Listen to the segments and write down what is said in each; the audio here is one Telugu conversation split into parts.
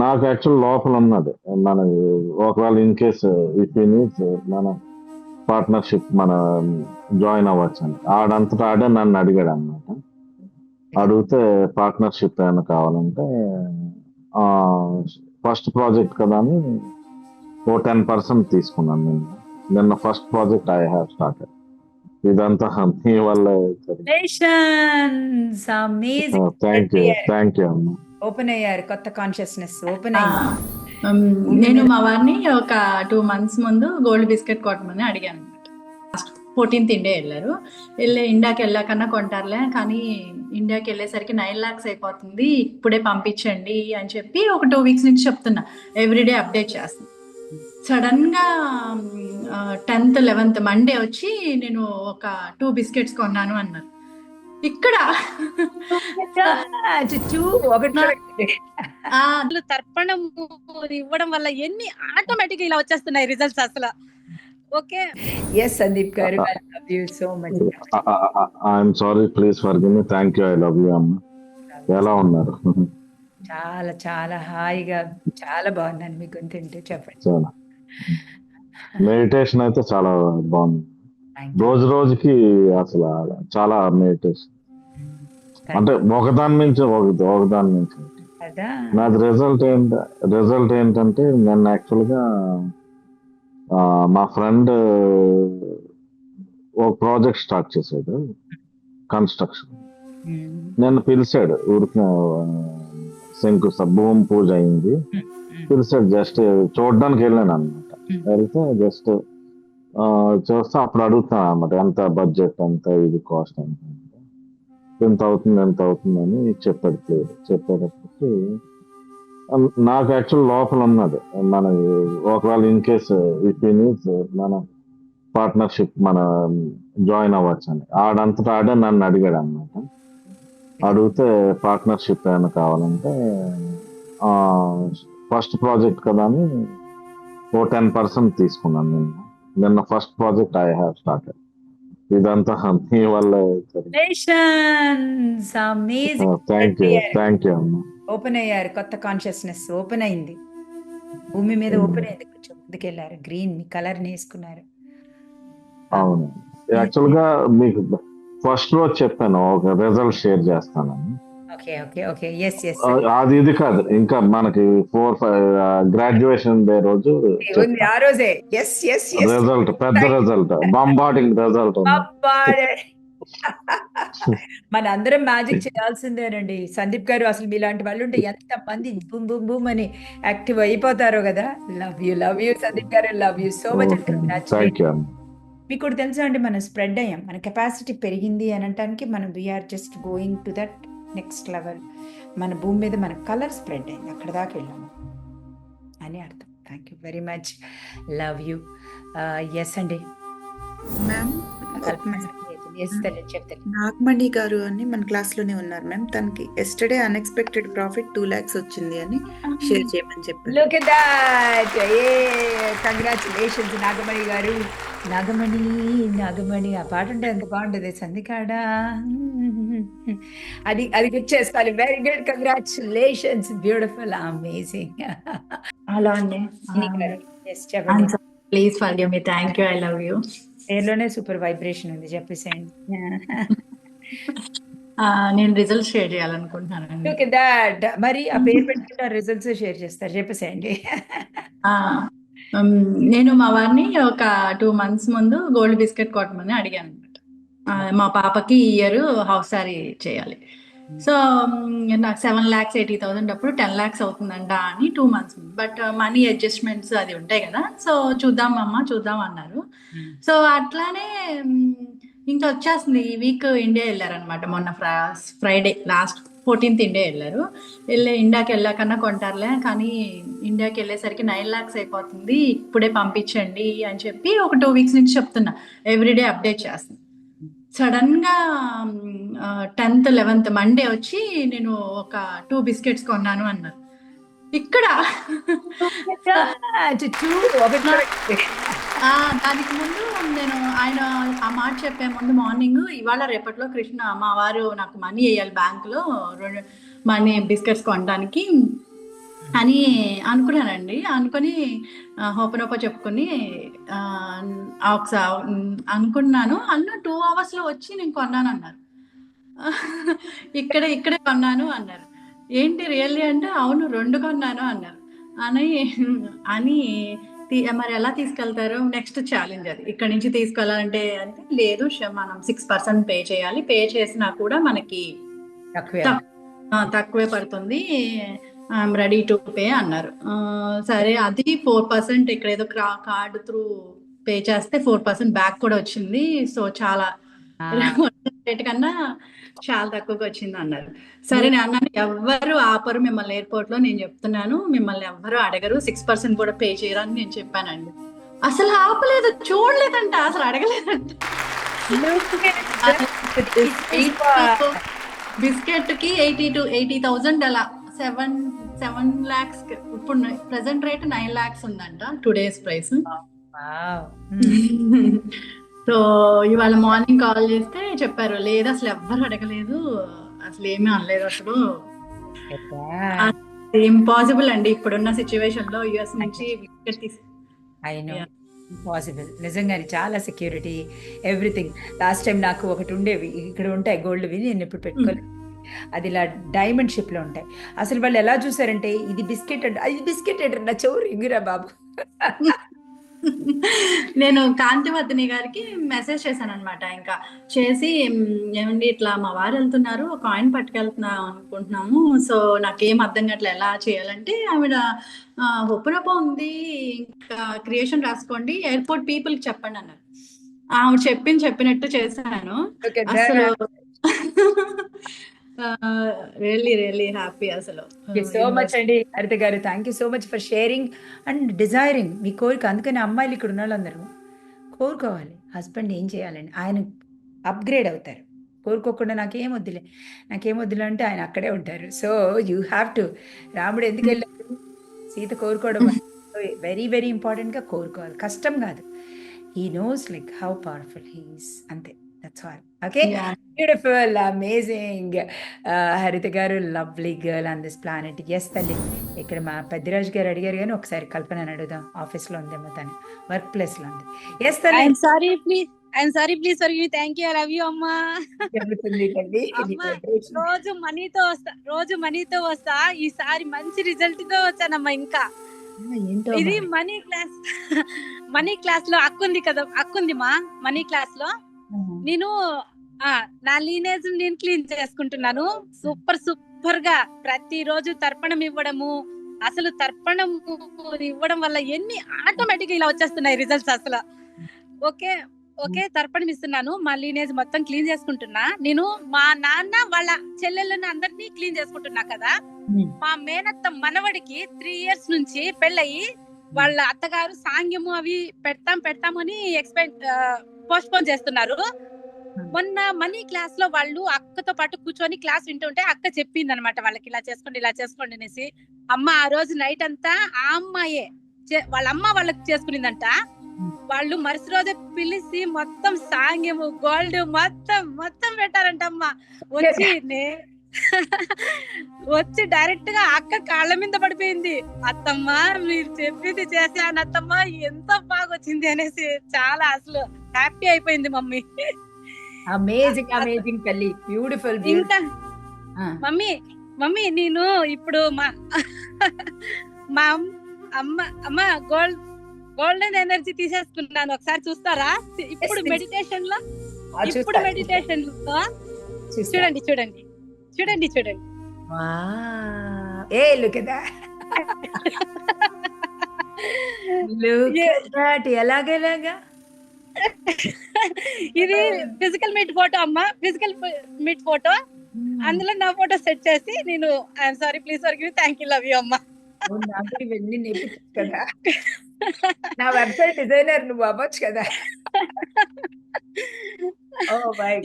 నాకు యాక్చువల్ లోపల ఉన్నది మన ఒకవేళ ఇన్ కేస్ ఇఫ్ నీడ్స్ మన పార్ట్నర్షిప్ మన జాయిన్ అవ్వచ్చు అని ఆడంతటా ఆడే నన్ను అడిగాడు అనమాట అడిగితే పార్ట్నర్షిప్ ఏమైనా కావాలంటే ఫస్ట్ ప్రాజెక్ట్ కదా అని ఓ టెన్ పర్సెంట్ తీసుకున్నాను నేను. నిన్న first project I have started ఇదంతా మీ వల్ల. థ్యాంక్ యూ థ్యాంక్ యూ అమ్మా. ఓపెన్ అయ్యారు కొత్త కాన్షియస్నెస్ ఓపెన్ అయ్యింది ఉమ్, నేను మా వారిని ఒక టూ మంత్స్ ముందు గోల్డ్ బిస్కెట్ కొట్టమని అడిగాను లాస్ట్ ఫోర్టీన్త్ ఇండియా వెళ్ళారు. వెళ్ళి ఇండియాకి వెళ్ళాకన్నా కొంటారులే కానీ ఇండియాకి వెళ్ళేసరికి నైన్ లాక్స్ అయిపోతుంది ఇప్పుడే పంపించండి అని చెప్పి ఒక టూ వీక్స్ నుంచి చెప్తున్నా. ఎవ్రీడే అప్డేట్ చేస్తాను సడన్గా టెన్త్ లెవెన్త్ మండే వచ్చి నేను ఒక టూ బిస్కెట్స్ కొన్నాను అన్నారు. ఇక్కడ. తర్పణం ఇవ్వడం వల్ల ఎన్ని ఆటోమేటిక్ ఇలా వచ్చేస్తున్నాయి రిజల్ట్స్ అసలు. Okay. Yes Sandeep garu I love you so much I'm sorry please forgive me thank you I love you అమ్మ. ఎలా ఉన్నారు? చాలా చాలా హాయిగా చాలా బాగుందండి మీ గొంతు చెప్పండి. మెడిటేషన్ అయితే చాలా బాగుంది. రోజు రోజుకి అసలు చాలా మెడిటేషన్ అంటే ఒకదాని నుంచి ఒకటి ఒకదాని నుంచి నాది రిజల్ట్ ఏంట రిజల్ట్ ఏంటంటే నేను యాక్చువల్గా మా ఫ్రెండ్ ఒక ప్రాజెక్ట్ స్టార్ట్ చేశాడు. Construction Hmm. నన్ను పిలిచాడు ఊరికి శంకు భూమి పూజ అయింది. పిలిచాడు జస్ట్ చూడడానికి వెళ్ళాను అనమాట Hmm. వెళ్తే జస్ట్ చూస్తే అప్పుడు అడుగుతాను అనమాట ఎంత బడ్జెట్ ఎంత ఇది కాస్ట్ ఎంత ఎంత అవుతుంది ఎంత అవుతుంది అని చెప్పాడు ప్లేయర్ చెప్పేటప్పటికి నాకు యాక్చువల్ లోపల ఉన్నది. మన ఒకవేళ ఇన్ కేస్ ఇఫ్ నీడ్స్ మన పార్ట్నర్షిప్ మన జాయిన్ అవ్వచ్చు అని. ఆడంతటా ఆడే నన్ను అడిగాడు అనమాట అడిగితే పార్ట్నర్షిప్ ఏమైనా కావాలంటే ఫస్ట్ ప్రాజెక్ట్ కదా అని ఓ టెన్ పర్సెంట్ తీసుకున్నాను నేను. నిన్న first project I have started ఇదంతా మీ వల్ల. థ్యాంక్ యూ థ్యాంక్ యూ అమ్మా. ఓపెన్ అయ్యారు కొత్త కాన్షియస్నెస్ ఓపెన్ అయింది. భూమి మీద ఓపెన్ అయింది కొంచెం ముందుకెళ్ళారు. గ్రీన్ మీ కలర్ వేసుకున్నారు. అవును. యాక్చువల్గా మీకు ఫస్ట్ రోజు చెప్పాను ఒక రిజల్ట్ షేర్ చేస్తానని. అది ఇది కాదు. ఇంకా మనకి ఫోర్ ఫైవ్ గ్రాడ్యుయేషన్ డే రోజు రిజల్ట్ పెద్ద రిజల్ట్ బంబార్డింగ్ రిజల్ట్ మన అందరం మ్యాజిక్ చేయాల్సిందేనండి. సందీప్ గారు అసలు మీలాంటి వాళ్ళు ఉంటే ఎంత మంది బూమ్ బూమ్ బూమ్ అని యాక్టివ్ అయిపోతారో కదా. Love you love you Sandeep garu. Love you so much మీకు కూడా తెలుసా అండి మనం స్ప్రెడ్ అయ్యాం. మన కెపాసిటీ పెరిగింది అని అనటానికి మనం we're just going to that next level మన భూమి మీద మన కలర్ స్ప్రెడ్ అయింది. అక్కడ దాకా వెళ్ళాము. అని అర్థం. Thank you very much love you yes అండి. నాగమణి గారు అని మన క్లాస్లోనే ఉన్నారు మ్యామ్ తనకి yesterday unexpected profit two lakhs వచ్చింది అని షేర్ చేయమని చెప్పారు! Congratulations, నాగమణి గారు. నాగమణి నాగమణి ఆ పాట ఉంటే ఎంత బాగుంటుంది సంధికాడ అది అది గుర్తు చేసుకోవాలి. Very good congratulations beautiful amazing అలా అండి. చెప్పండి. Please for me thank you I love you పేర్లోనే super vibration ఉంది. చెప్పేసేయండి. నేను రిజల్ట్ షేర్ దట్ మరి ఆ పేరు పెట్టుకుంటే రిజల్ట్స్ షేర్ చేస్తారు. చెప్పేసేయండి. Um, నేను మా వారిని ఒక టూ మంత్స్ ముందు గోల్డ్ బిస్కెట్ కొట్టమని అడిగాను అనమాట మా పాపకి ఇయర్ హౌస్ సారీ చేయాలి. సో um, నాకు సెవెన్ ల్యాక్స్ ఎయిటీ థౌసండ్ అప్పుడు టెన్ ల్యాక్స్ అవుతుందంట అని two months but money adjustments అది ఉంటాయి కదా. సో చూద్దాం అమ్మ చూద్దాం అన్నారు. సో అట్లానే um, ఇంకా వచ్చేస్తుంది. ఈ వీక్ ఇండియా వెళ్ళారనమాట మొన్న ఫ్రైడే లాస్ట్ ఫోర్టీన్త్ ఇండియా వెళ్ళారు. వెళ్ళి ఇండియాకి వెళ్ళాకన్నా కొంటారులే కానీ ఇండియాకి వెళ్ళేసరికి నైన్ లాక్స్ అయిపోతుంది. ఇప్పుడే పంపించండి అని చెప్పి ఒక టూ వీక్స్ నుంచి చెప్తున్నా. ఎవ్రీడే అప్డేట్ చేస్తాను సడన్గా టెన్త్ లెవెన్త్ మండే వచ్చి నేను ఒక టూ బిస్కెట్స్ కొన్నాను అన్నారు. ఇక్కడ దానికి ముందు ఆయన ఆ మాట చెప్పే ముందు మార్నింగ్ ఇవాళ రేపట్లో కృష్ణ మా వారు నాకు మనీ వేయాలి బ్యాంకులో రెండు మనీ బిస్కెట్స్ కొనడానికి అని అనుకున్నానండి. అనుకొని హోపనోప చెప్పుకొని ఒకసారి అనుకున్నాను. అన్న టూ అవర్స్లో వచ్చి నేను కొన్నాను అన్నారు ఇక్కడ ఇక్కడే కొన్నాను అన్నారు. ఏంటి రియల్లీ అంటే అవును రెండు కొన్నాను అన్నారు. అని అని మరి ఎలా తీసుకెళ్తారు నెక్స్ట్ ఛాలెంజ్ అది. ఇక్కడ నుంచి తీసుకెళ్ళాలంటే అంటే లేదు మనం సిక్స్ పర్సెంట్ పే చేయాలి. పే చేసినా కూడా మనకి తక్కువే పడుతుంది. ఐఎమ్ రెడీ టు పే అన్నారు. సరే అది ఫోర్ పర్సెంట్ ఇక్కడ ఏదో కార్డు త్రూ పే చేస్తే ఫోర్ పర్సెంట్ బ్యాక్ కూడా వచ్చింది. సో చాలా రేట్ కన్నా చాలా తక్కువగా వచ్చింది అన్నారు. సరే నేను అన్నాను ఎవ్వరు ఆపరు మిమ్మల్ని ఎయిర్పోర్ట్లో నేను చెప్తున్నాను. మిమ్మల్ని ఎవ్వరు అడగరు. సిక్స్ పర్సెంట్ కూడా పే చేయరని నేను చెప్పానండి. అసలు ఆపలేదు చూడలేదంట అసలు అడగలేదంట. బిస్కెట్కి ఎయిటీ టు ఎయిటీ థౌజండ్ అలా సెవెన్ సెవెన్ లాక్స్ ఇప్పుడు ప్రెసెంట్ రేట్ నైన్ లాక్స్ ఉందంట టూ డేస్ ప్రైస్. సో ఇవాళ మార్నింగ్ కాల్ చేస్తే చెప్పారు లేదు అసలు ఎవ్వరు అడగలేదు అసలు ఏమీ అనలేదు అసలు. ఇంపాసిబుల్ అండి ఇప్పుడున్న సిచ్యువేషన్లో యుఎస్ నుంచి. పాసిబుల్ నిజంగానే చాలా సెక్యూరిటీ ఎవ్రీథింగ్ లాస్ట్ టైం నాకు ఒకటి ఉండేవి ఇక్కడ ఉంటాయి గోల్డ్వి నేను ఇప్పుడు పెట్టుకోలేదు. అది ఇలా డైమండ్ షిప్లో ఉంటాయి. అసలు వాళ్ళు ఎలా చూసారంటే ఇది బిస్కెట్ అంటే ఇది బిస్కెట్ అంటే నా చెవు రింగురా బాబు. నేను కాంతివర్ధిని గారికి మెసేజ్ చేశాను అనమాట ఇంకా చేసి "మ్, ఏమండి ఇట్లా మా వారు వెళ్తున్నారు ఒక కాయిన్ పట్టుకెళ్తున్నాం అనుకుంటున్నాము. సో నాకేం అర్థం కావట్లే ఎలా చేయాలంటే ఆవిడ ఒప్పునొప్ప ఉంది ఇంకా క్రియేషన్ రాసుకోండి ఎయిర్పోర్ట్ పీపుల్కి చెప్పండి అన్నారు. ఆవిడ చెప్పింది చెప్పినట్టు చేశాను. అసలు రియల్లీ రియల్లీ హ్యాపీ అసలు. సో మచ్ అండి Haritha garu. Thank you so much for sharing and desiring మీ కోరిక అందుకని అమ్మాయిలు ఇక్కడ ఉన్న వాళ్ళందరూ కోరుకోవాలి. హస్బెండ్ ఏం చేయాలని? ఆయన అప్గ్రేడ్ అవుతారు. కోరుకోకుండా నాకేం వద్దులే. నాకేం వద్దులే అంటే ఆయన అక్కడే ఉంటారు. సో యూ హ్యావ్ టు రాముడు ఎందుకు వెళ్ళారు సీత కోరుకోవడం వెరీ వెరీ ఇంపార్టెంట్గా కోరుకోవాలి. కష్టం కాదు. He knows like how powerful he's అంతే. That's all okay. Beautiful amazing Haritha garu lovely girl on this planet yes తల్లి. ఇక్కడ మా పెద్దిరాజు గారు అడిగారు కానీ ఒకసారి కల్పన అడుగుదాం. ఆఫీస్లో ఉందేమో తను. వర్క్ ప్లేస్లో ఉంది. ఎస్ తల్లి. Sorry please I'm sorry please for you thank you I love you అమ్మా. రోజు మనీతో వస్తా రోజు మనీతో వస్తా. ఈసారి మంచి రిజల్ట్తో వచ్చానమ్మా ఇంకా. ఇది. మనీ క్లాస్ మనీ క్లాస్లో అక్కుంది కదా అక్కుంది మా మనీ క్లాస్లో నేను ఆ నా లీనేజ్ నేను క్లీన్ చేసుకుంటున్నాను. సూపర్ సూపర్గా ప్రతి రోజు తర్పణం ఇవ్వడము అసలు తర్పణం ఇవ్వడం వల్ల ఎన్ని ఆటోమేటిక్ ఇలా వచ్చేస్తున్నాయి రిజల్ట్స్ అసలు. ఓకే ఓకే తర్పణం ఇస్తున్నాను. మా లీనేజ్ మొత్తం క్లీన్ చేసుకుంటున్నా. నేను మా నాన్న వాళ్ళ చెల్లెళ్ళని అందరినీ క్లీన్ చేసుకుంటున్నా కదా. మా మేనత్త మనవడికి త్రీ ఇయర్స్ నుంచి పెళ్ళయి. వాళ్ళ అత్తగారు సాంగ్యము అవి పెడతాం పెడతామని ఎక్స్పెక్ట్ పోస్ట్ పోన్ చేస్తున్నారు మొన్న మనీ క్లాస్లో వాళ్ళు అక్కతో పాటు కూర్చొని క్లాస్ వింటుంటే అక్క చెప్పింది అనమాట వాళ్ళకి ఇలా చేసుకోండి ఇలా చేసుకోండి అనేసి. అమ్మ ఆ రోజు నైట్ అంతా ఆ అమ్మాయే వాళ్ళ అమ్మ వాళ్ళకి చేసుకునిందంట. వాళ్ళు మరుసటి రోజే పిలిచి మొత్తం సాంగ్యము గోల్డ్ మొత్తం మొత్తం పెట్టారంట అమ్మ వచ్చి నే వచ్చి డైరెక్ట్గా అక్క కాళ్ళ మీద పడిపోయింది. అత్తమ్మ మీరు చెప్పింది చేశాను అత్తమ్మ ఎంత బాగా వచ్చింది అనేసి చాలా అసలు హ్యాపీ అయిపోయింది మమ్మీ. అమేజింగ్ అమేజింగ్ తల్లి. బ్యూటిఫుల్ ఇంకా మమ్మీ మమ్మీ నేను ఇప్పుడు మా మా అమ్- అమ్మ అమ్మ గోల్డ్ గోల్డెన్ ఎనర్జీ తీసేసుకున్నాను. ఒకసారి చూస్తారా? ఇప్పుడు. మెడిటేషన్లో ఇప్పుడు మెడిటేషన్లో. చూడండి చూడండి. చూడండి చూడండి. ఏ లుక్. దట్ ఎలాగెలాగా ఇది ఫిజికల్ మీట్ ఫోటో అమ్మ. ఫిజికల్ మీట్ ఫోటో అందులో నా ఫోటో సెట్ చేసి నేను I'm sorry please forgive thank you love you అమ్మ. ఇవన్నీ నేర్పించు కదా. నా వెబ్సైట్ డిజైనర్ నువ్వు అవ్వచ్చు కదా.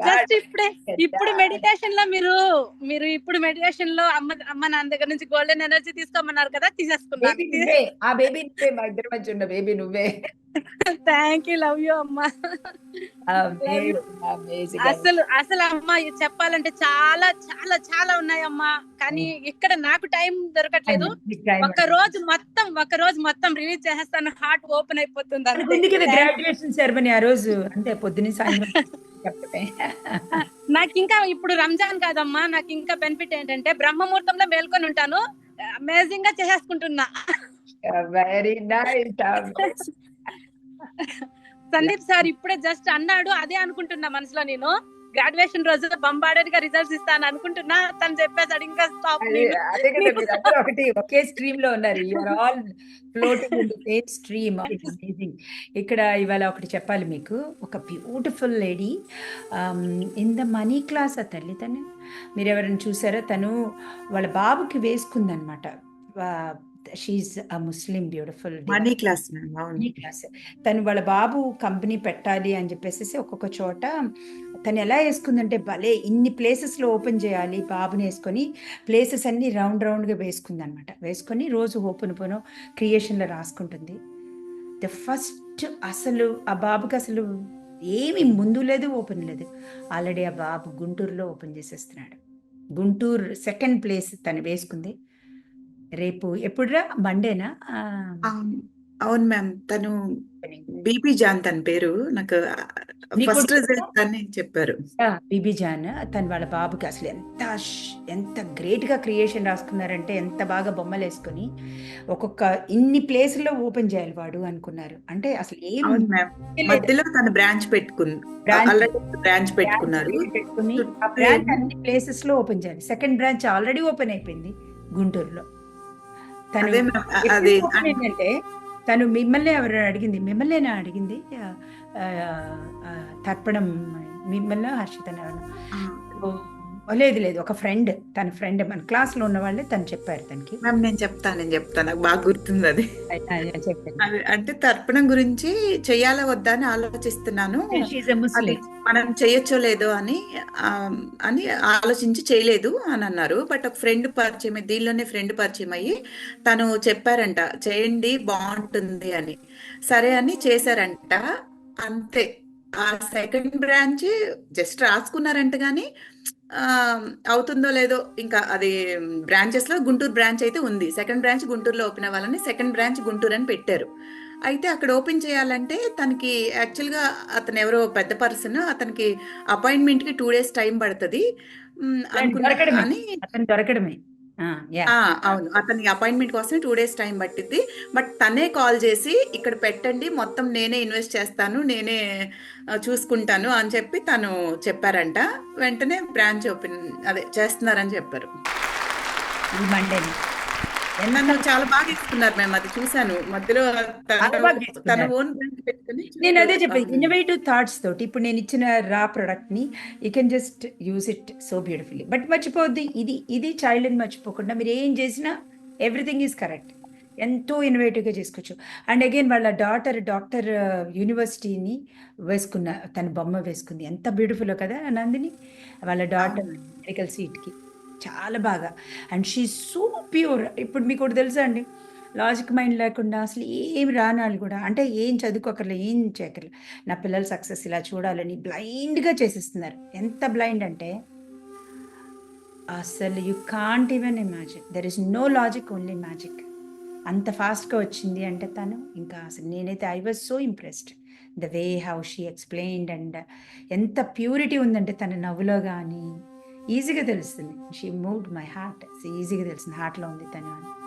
జస్ట్ ఇప్పుడే. మెడిటేషన్లో మీరు మీరు ఇప్పుడు మెడిటేషన్లో అమ్మ అమ్మ నాన్న దగ్గర నుంచి గోల్డెన్ ఎనర్జీ తీసుకోమన్నారు కదా తీసేసుకున్నాను ఆ బేబీ నువ్వే మా ఇద్దరి మధ్య ఉన్న బేబీ నువ్వే. థ్యాంక్ యూ లవ్ యూ అమ్మ. అసలు అసలు అమ్మ చెప్పాలంటే చాలా చాలా చాలా ఉన్నాయమ్మా. కానీ ఇక్కడ నాకు టైం దొరకట్లేదు. ఒక రోజు మొత్తం ఒక రోజు మొత్తం రిలీజ్ చేసేస్తాను. హార్ట్ ఓపెన్ అయిపోతుంది గ్రాడ్యుయేషన్ సెరమనీ ఆ రోజు? అంటే పొద్దున్న సాయంత్రం. నాకు ఇంకా ఇప్పుడు రంజాన్ కాదమ్మా నాకు ఇంకా బెనిఫిట్ ఏంటంటే బ్రహ్మముహూర్తంలో మేల్కొని ఉంటాను అమేజింగ్గా చేసేసుకుంటున్నా వెరీ నైస్ సందీప్ సార్ ఇప్పుడే జస్ట్ అన్నాడు అదే అనుకుంటున్నా మనసులో నేను. గ్రాడ్యుయేషన్ రోజు బంబాడెడ్గా రిజల్ట్స్ ఇస్తాను అనుకుంటున్నా. తను చెప్పేసాడు ఇంకా స్టాప్ ఒకటి ఒకే స్ట్రీమ్లో ఉన్నారు. You're all floating in the same stream amazing ఇక్కడ ఇవాళ ఒకటి చెప్పాలి మీకు. ఒక beautiful lady in the money class ఆ తల్లి తను మీరు ఎవరైనా చూసారా? తను వాళ్ళ బాబుకి వేసుకుందనమాట. She a Muslim beautiful money class money class తను వాళ్ళ బాబు కంపెనీ పెట్టాలి అని చెప్పేసి ఒక్కొక్క చోట తను ఎలా వేసుకుందంటే భలే ఇన్ని ప్లేసెస్లో ఓపెన్ చేయాలి బాబుని వేసుకొని. ప్లేసెస్ అన్ని రౌండ్ రౌండ్గా వేసుకుంది అనమాట వేసుకొని రోజు ఓపెన్ పోను క్రియేషన్లో రాసుకుంటుంది. ద ఫస్ట్ అసలు ఆ బాబుకి అసలు ఏమి ముందు లేదు ఓపెన్ లేదు. ఆల్రెడీ ఆ బాబు గుంటూరులో ఓపెన్ చేసేస్తున్నాడు. గుంటూరు సెకండ్ ప్లేస్ తను వేసుకుంది. రేపు ఎప్పుడురా? మండేనా అవును. అవును మ్యామ్. తను బీపీ జాన్ తన పేరు. నాకు ఫస్ట్? రిజల్ట్ అని చెప్పారు. బీబీ జాన్. తను వాళ్ళ బాబుకి అసలు ఎంత ఎంత గ్రేట్గా క్రియేషన్ రాసుకున్నారంటే ఎంత బాగా బొమ్మలు వేసుకొని ఒక్కొక్క ఇన్ని ప్లేసుల్లో ఓపెన్ చేయాలి వాడు అనుకున్నారు. అంటే అసలు ఏం. మధ్యలో తను బ్రాంచ్ పెట్టుకుంది బ్రాంచ్ పెట్టుకున్నారు. పెట్టుకుని ఆ బ్రాంచ్ అన్ని ప్లేసెస్లో ఓపెన్ చేయాలి. సెకండ్ బ్రాంచ్ ఆల్రెడీ ఓపెన్ అయిపోయింది గుంటూరులో. తను ఏంటంటే తను మిమ్మల్ని ఎవరు అడిగింది మిమ్మల్నేనా అడిగింది? తర్పణం మిమ్మల్ని హర్షితని లేదు లేదు. ఒక ఫ్రెండ్ తన ఫ్రెండ్ మన క్లాస్లో ఉన్న వాళ్ళే తను చెప్పారు తనకి. మ్యామ్ నేను చెప్తాను నేను చెప్తాను నాకు బాగా గుర్తుంది అది. అంటే తర్పణం గురించి చెయ్యాలా వద్దా అని ఆలోచిస్తున్నాను. మనం చేయొచ్చో లేదో అని అని ఆలోచించి చేయలేదు అని అన్నారు. బట్ ఒక ఫ్రెండ్ పరిచయం దీనిలోనే ఫ్రెండ్ పరిచయం అయ్యి తను చెప్పారంట చేయండి బాగుంటుంది అని. సరే అని చేశారంట. అంతే. ఆ సెకండ్ బ్రాంచ్ జస్ట్ రాసుకున్నారంట కానీ అవుతుందో లేదో ఇంకా అది బ్రాంచెస్లో గుంటూరు బ్రాంచ్ అయితే ఉంది. సెకండ్ బ్రాంచ్ గుంటూరులో ఓపెన్ అవ్వాలని సెకండ్ బ్రాంచ్ గుంటూరు అని పెట్టారు. అయితే అక్కడ ఓపెన్ చేయాలంటే తనకి యాక్చువల్గా అతను ఎవరో పెద్ద పర్సన్ అతనికి అపాయింట్మెంట్కి టూ డేస్ టైం పడుతుంది. అనుకున్నా దొరకడమే. అవును. అతని అపాయింట్మెంట్ కోసం టూ డేస్ టైం పట్టింది బట్ తనే కాల్ చేసి ఇక్కడ పెట్టండి మొత్తం నేనే ఇన్వెస్ట్ చేస్తాను నేనే చూసుకుంటాను అని చెప్పి తను చెప్పారంట. వెంటనే బ్రాంచ్ ఓపెన్ అదే చేస్తున్నారని చెప్పారు. ఈ మండేని నన్ను చాలా బాగా ఇస్తున్నారు మేము అది చూశాను. మధ్యలో తన-. ఓన్ నేను అదే చెప్పేది. ఇన్నోవేటివ్ థాట్స్ తోటి ఇప్పుడు నేను ఇచ్చిన raw ప్రొడక్ట్ని you can just use it so beautifully but మర్చిపోద్ది ఇది ఇది చైల్డ్ అని మర్చిపోకుండా మీరు ఏం చేసినా ఎవ్రీథింగ్ ఈజ్ కరెక్ట్ ఎంతో ఇన్నోవేటివ్గా చేసుకోవచ్చు. అండ్ అగైన్ వాళ్ళ డాటర్ డాక్టర్ యూనివర్సిటీని వేసుకున్న తన బొమ్మ వేసుకుంది. ఎంత బ్యూటిఫుల్ కదా నందిని? వాళ్ళ డాటర్ మెడికల్ సీట్కి చాలా బాగా. అండ్ షీ సో ప్యూర్ ఇప్పుడు మీకు ఒకటి తెలుసా అండి? లాజిక్ మైండ్ లేకుండా అసలు ఏం రానాలు కూడా అంటే ఏం చదువుకోకర్లే ఏం చేయకర్లే. నా పిల్లల సక్సెస్ ఇలా చూడాలని బ్లైండ్గా చేసేస్తున్నారు. ఎంత బ్లైండ్ అంటే అసలు you can't even imagine there is no logic only magic అంత ఫాస్ట్గా వచ్చింది అంటే తను ఇంకా అసలు నేనైతే I was so impressed the way how she explained and ఎంత ప్యూరిటీ ఉందంటే తన నవ్వులో కానీ ఈజీగా తెలుస్తుంది. షీ మూవ్డ్ మై హార్ట్ ఈజీగా తెలిసింది. హార్ట్లో ఉంది తను అని.